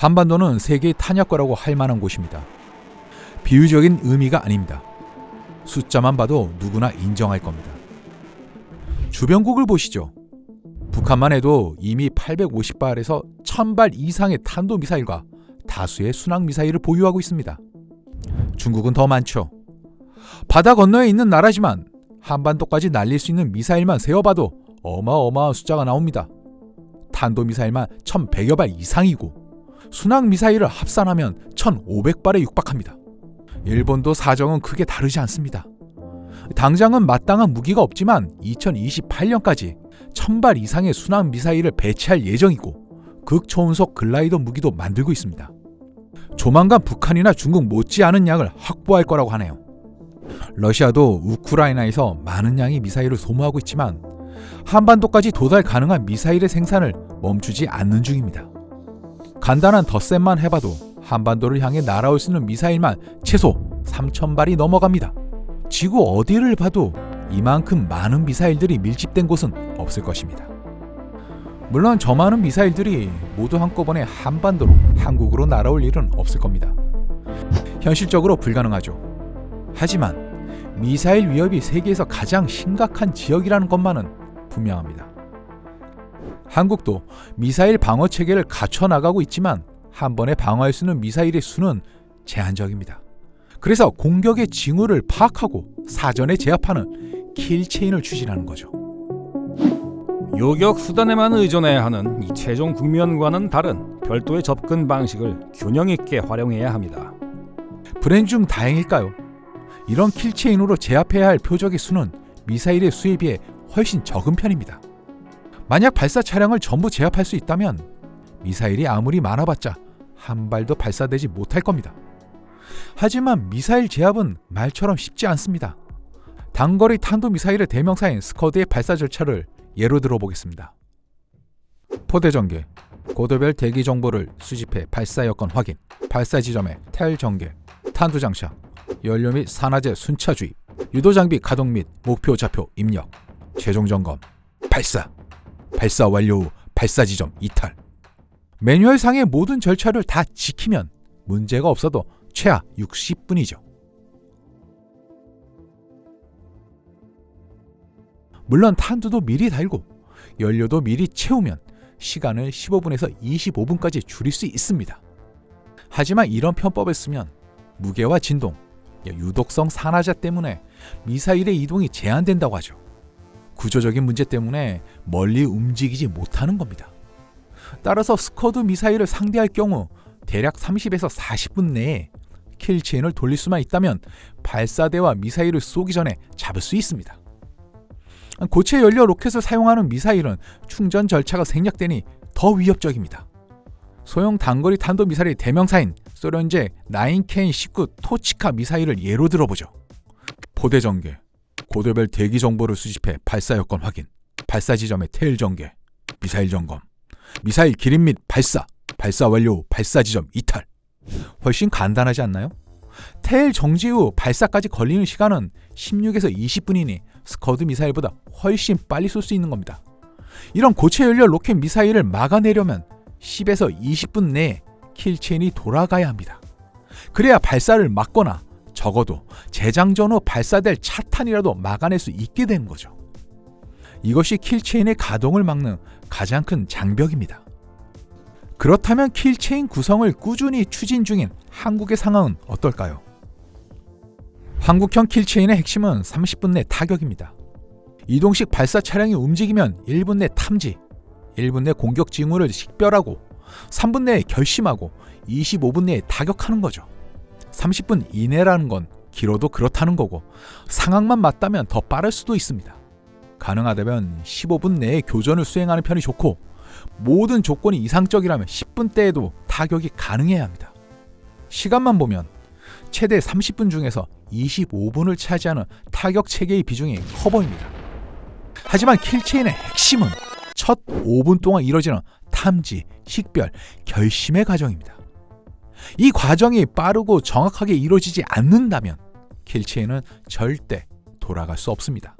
한반도는 세계의 탄약고라고 할 만한 곳입니다. 비유적인 의미가 아닙니다. 숫자만 봐도 누구나 인정할 겁니다. 주변국을 보시죠. 북한만 해도 이미 850발에서 1000발 이상의 탄도미사일과 다수의 순항미사일을 보유하고 있습니다. 중국은 더 많죠. 바다 건너에 있는 나라지만 한반도까지 날릴 수 있는 미사일만 세어봐도 어마어마한 숫자가 나옵니다. 탄도미사일만 1100여 발 이상이고 순항 미사일을 합산하면 1500발에 육박합니다. 일본도 사정은 크게 다르지 않습니다. 당장은 마땅한 무기가 없지만 2028년까지 1000발 이상의 순항 미사일을 배치할 예정이고 극초음속 글라이더 무기도 만들고 있습니다. 조만간 북한이나 중국 못지않은 양을 확보할 거라고 하네요. 러시아도 우크라이나에서 많은 양의 미사일을 소모하고 있지만 한반도까지 도달 가능한 미사일의 생산을 멈추지 않는 중입니다. 간단한 덧셈만 해봐도 한반도를 향해 날아올 수 있는 미사일만 최소 3,000발이 넘어갑니다. 지구 어디를 봐도 이만큼 많은 미사일들이 밀집된 곳은 없을 것입니다. 물론 저 많은 미사일들이 모두 한꺼번에 한반도로 한국으로 날아올 일은 없을 겁니다. 현실적으로 불가능하죠. 하지만 미사일 위협이 세계에서 가장 심각한 지역이라는 것만은 분명합니다. 한국도 미사일 방어 체계를 갖춰 나가고 있지만 한 번에 방어할 수 있는 미사일의 수는 제한적입니다. 그래서 공격의 징후를 파악하고 사전에 제압하는 킬체인을 추진하는 거죠. 요격 수단에만 의존해야 하는 이 최종 국면과는 다른 별도의 접근 방식을 균형 있게 활용해야 합니다. 불행 중 다행일까요? 이런 킬체인으로 제압해야 할 표적의 수는 미사일의 수에 비해 훨씬 적은 편입니다. 만약 발사 차량을 전부 제압할 수 있다면 미사일이 아무리 많아봤자 한 발도 발사되지 못할 겁니다. 하지만 미사일 제압은 말처럼 쉽지 않습니다. 단거리 탄도 미사일의 대명사인 스커드의 발사 절차를 예로 들어보겠습니다. 포대 전개, 고도별 대기 정보를 수집해 발사 여건 확인, 발사 지점에 텔 전개, 탄두 장착, 연료 및 산화제 순차 주입, 유도 장비 가동 및 목표 좌표 입력, 최종 점검, 발사, 발사 완료 후 발사 지점 이탈. 매뉴얼상의 모든 절차를 다 지키면 문제가 없어도 최하 60분이죠. 물론 탄두도 미리 달고 연료도 미리 채우면 시간을 15분에서 25분까지 줄일 수 있습니다. 하지만 이런 편법을 쓰면 무게와 진동, 유독성 산화자 때문에 미사일의 이동이 제한된다고 하죠. 구조적인 문제 때문에 멀리 움직이지 못하는 겁니다. 따라서 스커드 미사일을 상대할 경우 대략 30에서 40분 내에 킬체인을 돌릴 수만 있다면 발사대와 미사일을 쏘기 전에 잡을 수 있습니다. 고체 연료 로켓을 사용하는 미사일은 충전 절차가 생략되니 더 위협적입니다. 소형 단거리 탄도 미사일의 대명사인 소련제 9K19 토치카 미사일을 예로 들어보죠. 포대 전개, 고도별 대기 정보를 수집해 발사 여건 확인, 발사 지점의 테일 전개, 미사일 점검, 미사일 기림 및 발사, 발사 완료 후 발사 지점 이탈. 훨씬 간단하지 않나요? 테일 정지 후 발사까지 걸리는 시간은 16에서 20분이니 스커드 미사일보다 훨씬 빨리 쏠 수 있는 겁니다. 이런 고체 연료 로켓 미사일을 막아내려면 10에서 20분 내에 킬체인이 돌아가야 합니다. 그래야 발사를 막거나 적어도 재장전 후 발사될 차탄이라도 막아낼 수 있게 되는 거죠. 이것이 킬체인의 가동을 막는 가장 큰 장벽입니다. 그렇다면 킬체인 구성을 꾸준히 추진 중인 한국의 상황은 어떨까요? 한국형 킬체인의 핵심은 30분 내 타격입니다. 이동식 발사 차량이 움직이면 1분 내 탐지, 1분 내 공격 징후를 식별하고 3분 내에 결심하고 25분 내에 타격하는 거죠. 30분 이내라는 건 길어도 그렇다는 거고 상황만 맞다면 더 빠를 수도 있습니다. 가능하다면 15분 내에 교전을 수행하는 편이 좋고 모든 조건이 이상적이라면 10분대에도 타격이 가능해야 합니다. 시간만 보면 최대 30분 중에서 25분을 차지하는 타격 체계의 비중이 커 보입니다. 하지만 킬체인의 핵심은 첫 5분 동안 이뤄지는 탐지, 식별, 결심의 과정입니다. 이 과정이 빠르고 정확하게 이루어지지 않는다면 킬체인은 절대 돌아갈 수 없습니다.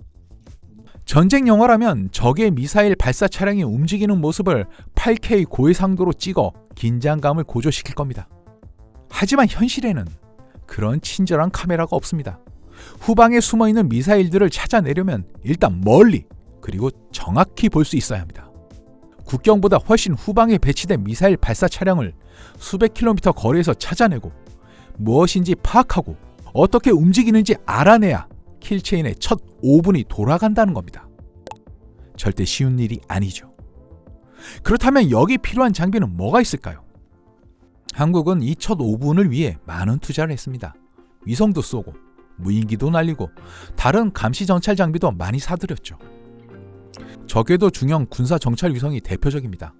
전쟁 영화라면 적의 미사일 발사 차량이 움직이는 모습을 8K 고해상도로 찍어 긴장감을 고조시킬 겁니다. 하지만 현실에는 그런 친절한 카메라가 없습니다. 후방에 숨어 있는 미사일들을 찾아내려면 일단 멀리 그리고 정확히 볼 수 있어야 합니다. 국경보다 훨씬 후방에 배치된 미사일 발사 차량을 수백 킬로미터 거리에서 찾아내고 무엇인지 파악하고 어떻게 움직이는지 알아내야 킬체인의 첫 5분이 돌아간다는 겁니다. 절대 쉬운 일이 아니죠. 그렇다면 여기 필요한 장비는 뭐가 있을까요? 한국은 이 첫 5분을 위해 많은 투자를 했습니다. 위성도 쏘고 무인기도 날리고 다른 감시 정찰 장비도 많이 사들였죠. 적외도 중형 군사 정찰 위성이 대표적입니다.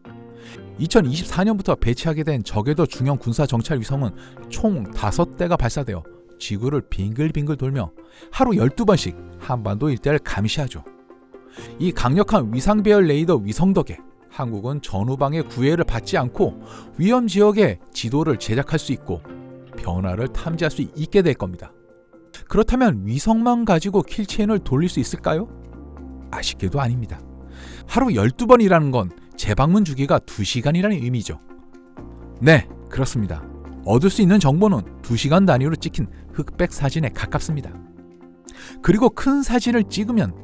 2024년부터 배치하게 된 적외도 중형 군사 정찰 위성은 총 5대가 발사되어 지구를 빙글빙글 돌며 하루 12번씩 한반도 일대를 감시하죠. 이 강력한 위상 배열 레이더 위성 덕에 한국은 전후방의 구애를 받지 않고 위험 지역의 지도를 제작할 수 있고 변화를 탐지할 수 있게 될 겁니다. 그렇다면 위성만 가지고 킬체인을 돌릴 수 있을까요? 아쉽게도 아닙니다. 하루 12번이라는 건 재방문 주기가 2시간이라는 의미죠. 네, 그렇습니다. 얻을 수 있는 정보는 2시간 단위로 찍힌 흑백 사진에 가깝습니다. 그리고 큰 사진을 찍으면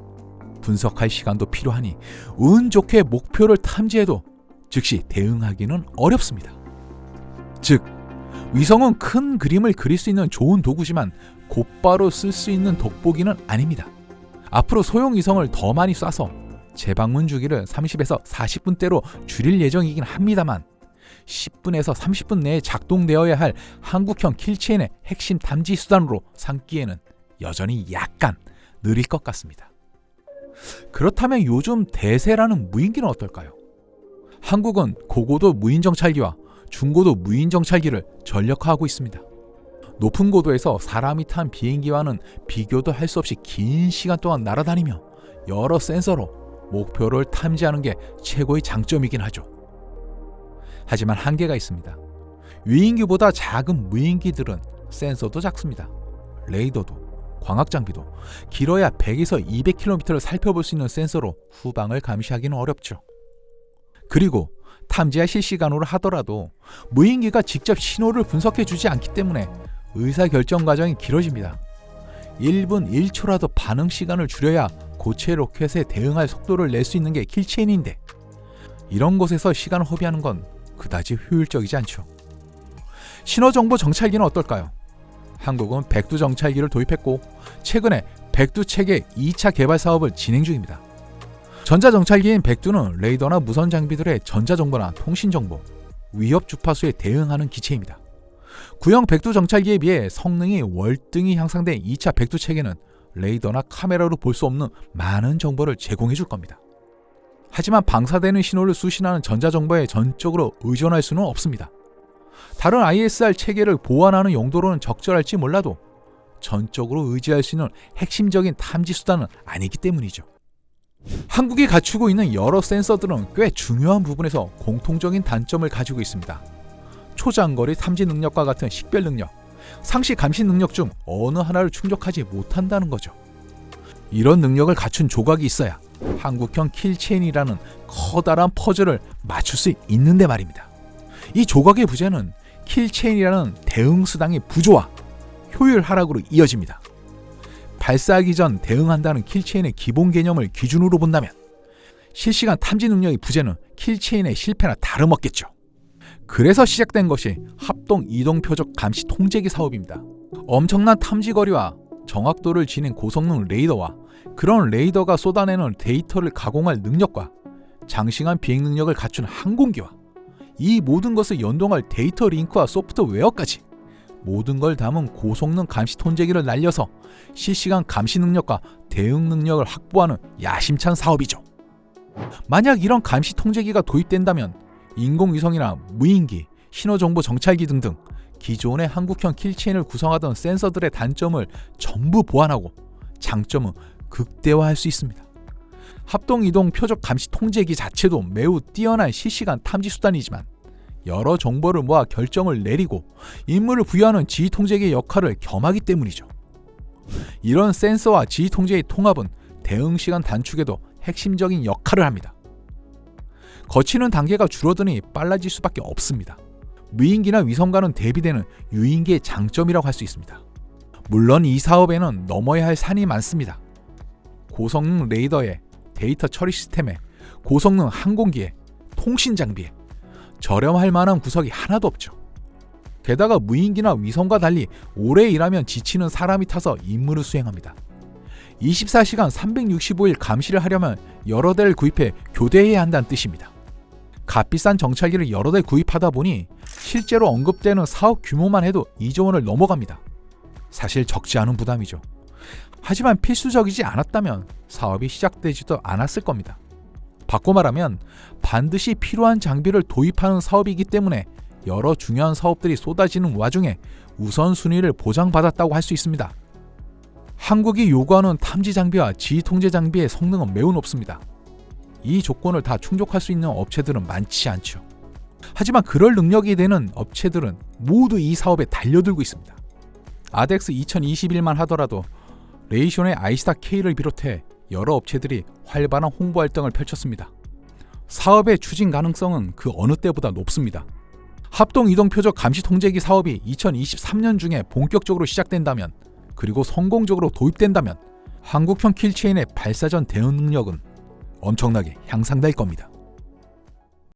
분석할 시간도 필요하니 운 좋게 목표를 탐지해도 즉시 대응하기는 어렵습니다. 즉, 위성은 큰 그림을 그릴 수 있는 좋은 도구지만 곧바로 쓸 수 있는 돋보기는 아닙니다. 앞으로 소형 위성을 더 많이 쏴서 재방문 주기를 30에서 40분대로 줄일 예정이긴 합니다만 10분에서 30분 내에 작동되어야 할 한국형 킬체인의 핵심 탐지 수단으로 삼기에는 여전히 약간 느릴 것 같습니다. 그렇다면 요즘 대세라는 무인기는 어떨까요? 한국은 고고도 무인 정찰기와 중고도 무인 정찰기를 전력화하고 있습니다. 높은 고도에서 사람이 탄 비행기와는 비교도 할 수 없이 긴 시간 동안 날아다니며 여러 센서로 목표를 탐지하는 게 최고의 장점이긴 하죠. 하지만 한계가 있습니다. 위인기보다 작은 무인기들은 센서도 작습니다. 레이더도 광학 장비도 길어야 100에서 200km를 살펴볼 수 있는 센서로 후방을 감시하기는 어렵죠. 그리고 탐지가 실시간으로 하더라도 무인기가 직접 신호를 분석해 주지 않기 때문에 의사 결정 과정이 길어집니다. 1분 1초라도 반응 시간을 줄여야 고체 로켓에 대응할 속도를 낼 수 있는 게 킬체인인데 이런 곳에서 시간을 허비하는 건 그다지 효율적이지 않죠. 신호정보 정찰기는 어떨까요? 한국은 백두 정찰기를 도입했고 최근에 백두 체계 2차 개발 사업을 진행 중입니다. 전자 정찰기인 백두는 레이더나 무선 장비들의 전자 정보나 통신 정보, 위협 주파수에 대응하는 기체입니다. 구형 백두 정찰기에 비해 성능이 월등히 향상된 2차 백두 체계는 레이더나 카메라로 볼 수 없는 많은 정보를 제공해 줄 겁니다. 하지만 방사되는 신호를 수신하는 전자정보에 전적으로 의존할 수는 없습니다. 다른 ISR 체계를 보완하는 용도로는 적절할지 몰라도 전적으로 의지할 수 있는 핵심적인 탐지 수단은 아니기 때문이죠. 한국이 갖추고 있는 여러 센서들은 꽤 중요한 부분에서 공통적인 단점을 가지고 있습니다. 초장거리 탐지 능력과 같은 식별 능력, 상시 감시 능력 중 어느 하나를 충족하지 못한다는 거죠. 이런 능력을 갖춘 조각이 있어야 한국형 킬체인이라는 커다란 퍼즐을 맞출 수 있는데 말입니다. 이 조각의 부재는 킬체인이라는 대응 수단의 부조와 효율 하락으로 이어집니다. 발사하기 전 대응한다는 킬체인의 기본 개념을 기준으로 본다면 실시간 탐지 능력의 부재는 킬체인의 실패나 다름없겠죠. 그래서 시작된 것이 합동 이동 표적 감시 통제기 사업입니다. 엄청난 탐지 거리와 정확도를 지닌 고성능 레이더와 그런 레이더가 쏟아내는 데이터를 가공할 능력과 장시간 비행 능력을 갖춘 항공기와 이 모든 것을 연동할 데이터 링크와 소프트웨어까지 모든 걸 담은 고성능 감시 통제기를 날려서 실시간 감시 능력과 대응 능력을 확보하는 야심찬 사업이죠. 만약 이런 감시 통제기가 도입된다면 인공위성이나 무인기, 신호정보 정찰기 등등 기존의 한국형 킬체인을 구성하던 센서들의 단점을 전부 보완하고 장점은 극대화할 수 있습니다. 합동이동 표적 감시 통제기 자체도 매우 뛰어난 실시간 탐지 수단이지만 여러 정보를 모아 결정을 내리고 임무를 부여하는 지휘 통제기의 역할을 겸하기 때문이죠. 이런 센서와 지휘 통제의 통합은 대응 시간 단축에도 핵심적인 역할을 합니다. 거치는 단계가 줄어드니 빨라질 수밖에 없습니다. 무인기나 위성과는 대비되는 유인기의 장점이라고 할 수 있습니다. 물론 이 사업에는 넘어야 할 산이 많습니다. 고성능 레이더에 데이터 처리 시스템에 고성능 항공기에 통신 장비에 저렴할 만한 구석이 하나도 없죠. 게다가 무인기나 위성과 달리 오래 일하면 지치는 사람이 타서 임무를 수행합니다. 24시간 365일 감시를 하려면 여러 대를 구입해 교대해야 한다는 뜻입니다. 값비싼 정찰기를 여러 대 구입하다 보니 실제로 언급되는 사업 규모만 해도 2조 원을 넘어갑니다. 사실 적지 않은 부담이죠. 하지만 필수적이지 않았다면 사업이 시작되지도 않았을 겁니다. 바꿔 말하면 반드시 필요한 장비를 도입하는 사업이기 때문에 여러 중요한 사업들이 쏟아지는 와중에 우선순위를 보장받았다고 할 수 있습니다. 한국이 요구하는 탐지 장비와 지휘 통제 장비의 성능은 매우 높습니다. 이 조건을 다 충족할 수 있는 업체들은 많지 않죠. 하지만 그럴 능력이 되는 업체들은 모두 이 사업에 달려들고 있습니다. 아덱스 2021만 하더라도 레이션의 아이스타 K를 비롯해 여러 업체들이 활발한 홍보 활동을 펼쳤습니다. 사업의 추진 가능성은 그 어느 때보다 높습니다. 합동 이동 표적 감시 통제기 사업이 2023년 중에 본격적으로 시작된다면 그리고 성공적으로 도입된다면 한국형 킬체인의 발사전 대응 능력은 엄청나게 향상될 겁니다.